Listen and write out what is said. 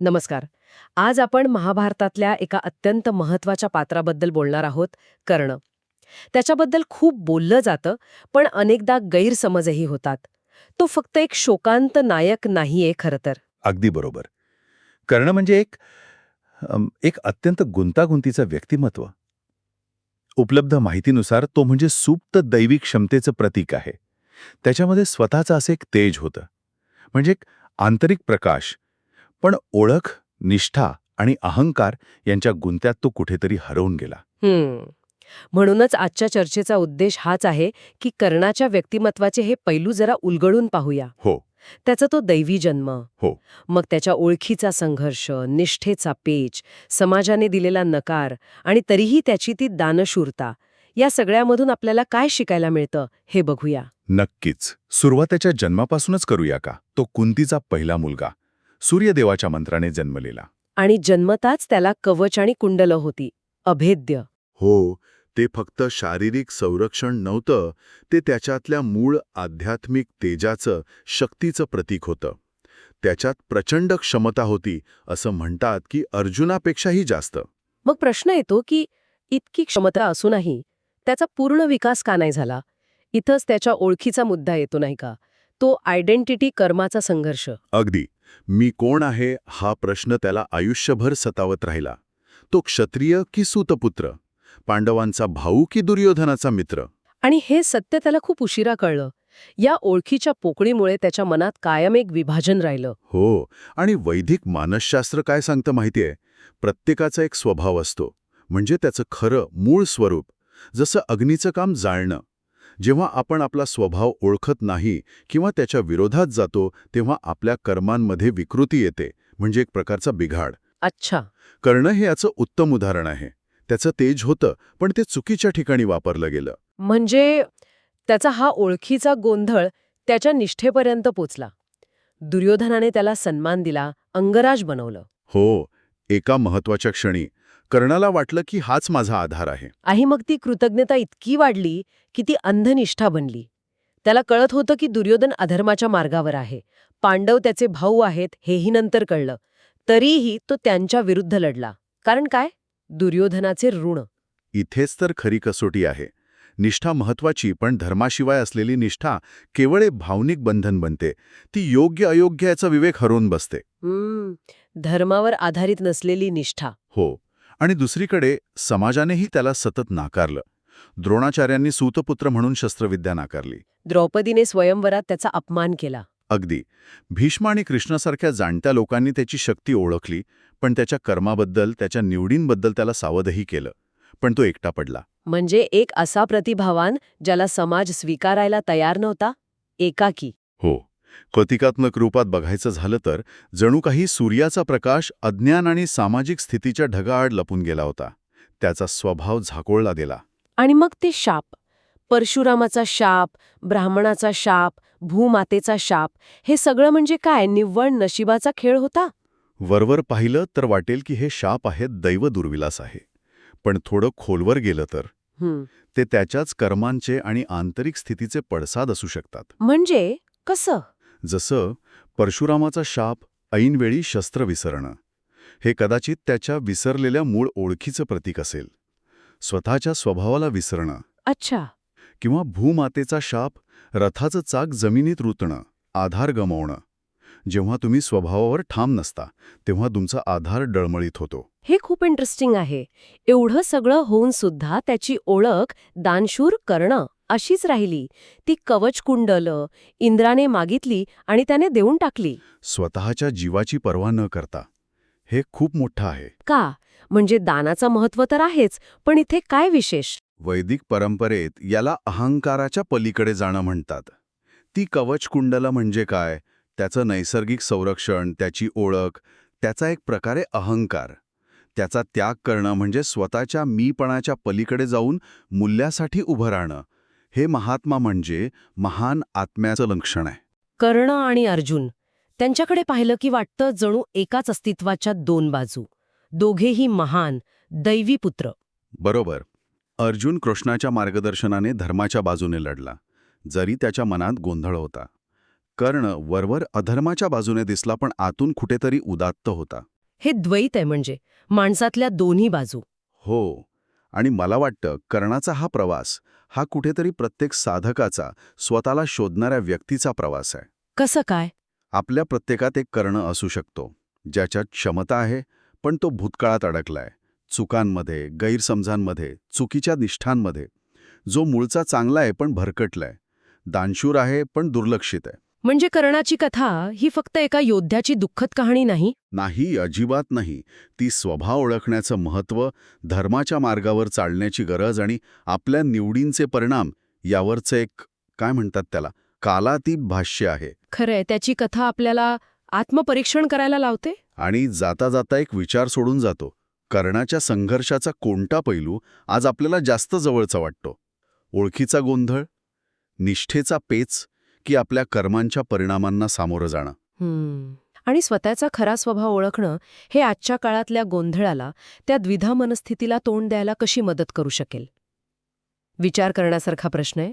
नमस्कार. आज आपण महाभारतातल्या एका अत्यंत महत्त्वाच्या पात्राबद्दल बोलणार आहोत कर्ण. त्याच्याबद्दल खूप बोललं जातं पण अनेकदा गैरसमजही होतात. तो फक्त एक शोकांत नायक नाहीये खरं तर. अगदी बरोबर. कर्ण म्हणजे एक एक अत्यंत गुंतागुंतीचं व्यक्तिमत्व. उपलब्ध माहितीनुसार तो म्हणजे सुप्त दैविक क्षमतेचं प्रतीक आहे. त्याच्यामध्ये स्वतःचं असं एक तेज होतं. म्हणजे एक आंतरिक प्रकाश पण ओळख निष्ठा आणि अहंकार यांच्या गुंत्यात तो कुठेतरी हरवून गेला. हम्म. म्हणूनच आजच्या चर्चेचा उद्देश हाच आहे की कर्णाच्या व्यक्तिमत्वाचे हे पैलू जरा उलगडून पाहूया. हो. त्याचा तो दैवी जन्म. हो. मग त्याच्या ओळखीचा संघर्ष निष्ठेचा पेच समाजाने दिलेला नकार आणि तरीही त्याची ती दानशूरता या सगळ्यामधून आपल्याला काय शिकायला मिळतं हे बघूया. नक्कीच. सुरुवातीच्या जन्मापासूनच करूया का? तो कुंतीचा पहिला मुलगा. सूर्यदेवाच्या मंत्राने जन्मलेला. आणि जन्मताच त्याला कवच आणि कुंडलं होती. अभेद्य. हो ते फक्त शारीरिक संरक्षण नव्हतं ते त्याच्यातल्या मूळ आध्यात्मिक तेजाचं शक्तीचं प्रतीक होतं. त्याच्यात प्रचंड क्षमता होती असं म्हणतात की अर्जुनापेक्षाही जास्त. मग प्रश्न येतो की इतकी क्षमता असूनही त्याचा पूर्ण विकास का नाही झाला? इथंच त्याच्या ओळखीचा मुद्दा येतो नाही का? तो आयडेंटिटी कर्माचा संघर्ष. अगदी. मी कोण आहे हा प्रश्न त्याला आयुष्यभर सतावत राहिला. तो क्षत्रिय की सूतपुत्र? पांडवांचा भाऊ की दुर्योधनाचा मित्र? आणि हे सत्य त्याला खूप उशिरा कळलं. या ओळखीच्या पोकळीमुळे त्याच्या मनात कायम एक विभाजन राहिलं. हो आणि वैदिक मानसशास्त्र काय सांगतं माहितीये? प्रत्येकाचा एक स्वभाव असतो. म्हणजे त्याचं खरं मूळ स्वरूप. जसं अग्नीचं काम जाळणं. जेव्हा आपण आपला स्वभाव ओळखत नाही किंवा त्याच्या विरोधात जातो तेव्हा आपल्या कर्मांमध्ये विकृती येते म्हणजे एक प्रकारचा बिघाड. अच्छा. कर्ण हे याचं उत्तम उदाहरण आहे. त्याचं तेज होतं पण ते चुकीच्या ठिकाणी वापरलं गेलं. म्हणजे त्याचा हा ओळखीचा गोंधळ त्याच्या निष्ठेपर्यंत पोचला. दुर्योधनाने त्याला सन्मान दिला अंगराज बनवलं. हो एका महत्त्वाच्या क्षणी. कर्णाला वाटलं की हाच माझा आधार आहे. आणि मग ती कृतज्ञता इतकी वाढली की ती अंधनिष्ठा बनली. त्याला कळत होतं की दुर्योधन अधर्माच्या मार्गावर आहे. पांडव त्याचे भाऊ आहेत हेही नंतर कळलं. तरीही तो त्यांच्या विरुद्ध लढला. कारण काय? दुर्योधनाचे ऋण. इथेच तर खरी कसोटी आहे. निष्ठा महत्वाची पण धर्माशिवाय असलेली निष्ठा केवळ एक भावनिक बंधन बनते. ती योग्य अयोग्य याचा विवेक हरवून बसते. धर्मावर आधारित नसलेली निष्ठा. हो. आणि दुसरीकडे समाजानेही त्याला सतत नाकारलं. द्रोणाचार्यांनी सूतपुत्र म्हणून शस्त्रविद्या नाकारली. द्रौपदीने स्वयंवरात त्याचा अपमान केला. अगदी. भीष्म आणि कृष्णासारख्या जाणत्या लोकांनी त्याची शक्ती ओळखली पण त्याच्या कर्माबद्दल त्याच्या निवडींबद्दल त्याला सावधही केलं. पण तो एकटा पडला. म्हणजे एक असा प्रतिभावान ज्याला समाज स्वीकारायला तयार नव्हता? एकाकी. हो. कथिकात्मक रूपात बघायचं झालं तर जणू काही सूर्याचा प्रकाश अज्ञान आणि सामाजिक स्थितीच्या ढगाआड लपून गेला होता. त्याचा स्वभाव झाकोळला गेला. आणि मग ते शाप. परशुरामाचा शाप ब्राह्मणाचा शाप भूमातेचा शाप हे सगळं म्हणजे काय? निव्वळ नशिबाचा खेळ होता? वरवर पाहिलं तर वाटेल की हे शाप आहेत दैव दुर्विलास आहे. पण थोडं खोलवर गेलं तर? ते त्याच्याच कर्मांचे आणि आंतरिक स्थितीचे पडसाद असू शकतात. म्हणजे? कसं? जसं परशुरामाचा शाप ऐनवेळी शस्त्र विसरणं. हे कदाचित त्याच्या विसरलेल्या मूळ ओळखीचं प्रतीक असेल. स्वतःच्या स्वभावाला विसरणं. अच्छा. किंवा भूमातेचा शाप रथाचं चाक जमिनीत रुतणं आधार गमावणं. जेव्हा तुम्ही स्वभावावर ठाम नसता तेव्हा तुमचा आधार डळमळीत होतो. हे खूप इंटरेस्टिंग आहे. एवढं सगळं होऊन सुद्धा त्याची ओळख दानशूर करणं. अशीच राहिली. ती कवच कुंडलं इंद्राने मागितली आणि त्याने देऊन टाकली. स्वतःच्या जीवाची पर्वा न करता. हे खूप मोठं आहे. का? म्हणजे दानाचं महत्त्व तर आहेच पण इथे काय विशेष? वैदिक परंपरेत याला अहंकाराच्या पलीकडे जाणं म्हणतात. ती कवच कुंडलं म्हणजे काय? त्याचं नैसर्गिक संरक्षण त्याची ओळख त्याचा एक प्रकारे अहंकार. त्याचा त्याग करणं म्हणजे स्वतःच्या मीपणाच्या पलीकडे जाऊन मूल्यासाठी उभं राहणं. हे महात्मा म्हणजे महान आत्म्याचं लक्षण आहे. कर्ण आणि अर्जुन त्यांच्याकडे पाहिलं की वाटतं जणू एकाच अस्तित्वाच्या दोन बाजू दोघेही महान दैवी पुत्र. बरोबर. अर्जुन कृष्णाच्या मार्गदर्शनाने धर्माच्या बाजूने लढला जरी त्याच्या मनात गोंधळ होता. कर्ण वरवर अधर्माच्या बाजूने दिसला पण आतून कुठेतरी उदात्त होता. हे द्वैत आहे म्हणजे माणसातल्या दोन्ही बाजू. हो. आणि मला वाटतं कर्णाचा हा प्रवास हा कुठेतरी प्रत्येक साधकाचा स्वतःला शोधणाऱ्या व्यक्तीचा प्रवास आहे. कसं काय? आपल्या प्रत्येकात एक कर्ण असू शकतो ज्याच्यात क्षमता आहे पण तो भूतकाळात अडकलाय. चुकांमध्ये गैरसमजांमध्ये चुकीच्या निष्ठांमध्ये. जो मूळचा चांगला आहे पण भरकटलाय. दानशूर आहे पण दुर्लक्षित आहे. म्हणजे कर्णाची कथा ही फक्त एका योद्ध्याची दुःखद कहाणी नाही? नाही अजिबात नाही. ती स्वभाव ओळखण्याचं महत्त्व धर्माच्या मार्गावर चालण्याची गरज आणि आपल्या निवडींचे परिणाम यावरचं एक काय म्हणतात त्याला कालातीत भाष्य आहे. खरंय त्याची कथा आपल्याला आत्मपरीक्षण करायला लावते? आणि जाता जाता एक विचार सोडून जातो. कर्णाच्या संघर्षाचा कोणता पैलू आज आपल्याला जास्त जवळचा वाटतो? ओळखीचा गोंधळ? निष्ठेचा पेच? की आपल्या कर्मांच्या परिणामांना सामोरं जाणं. आणि स्वतःचा खरा स्वभाव ओळखणं हे आजच्या काळातल्या गोंधळाला त्या द्विधा मनस्थितीला तोंड द्यायला कशी मदत करू शकेल? विचार करण्यासारखा प्रश्न आहे.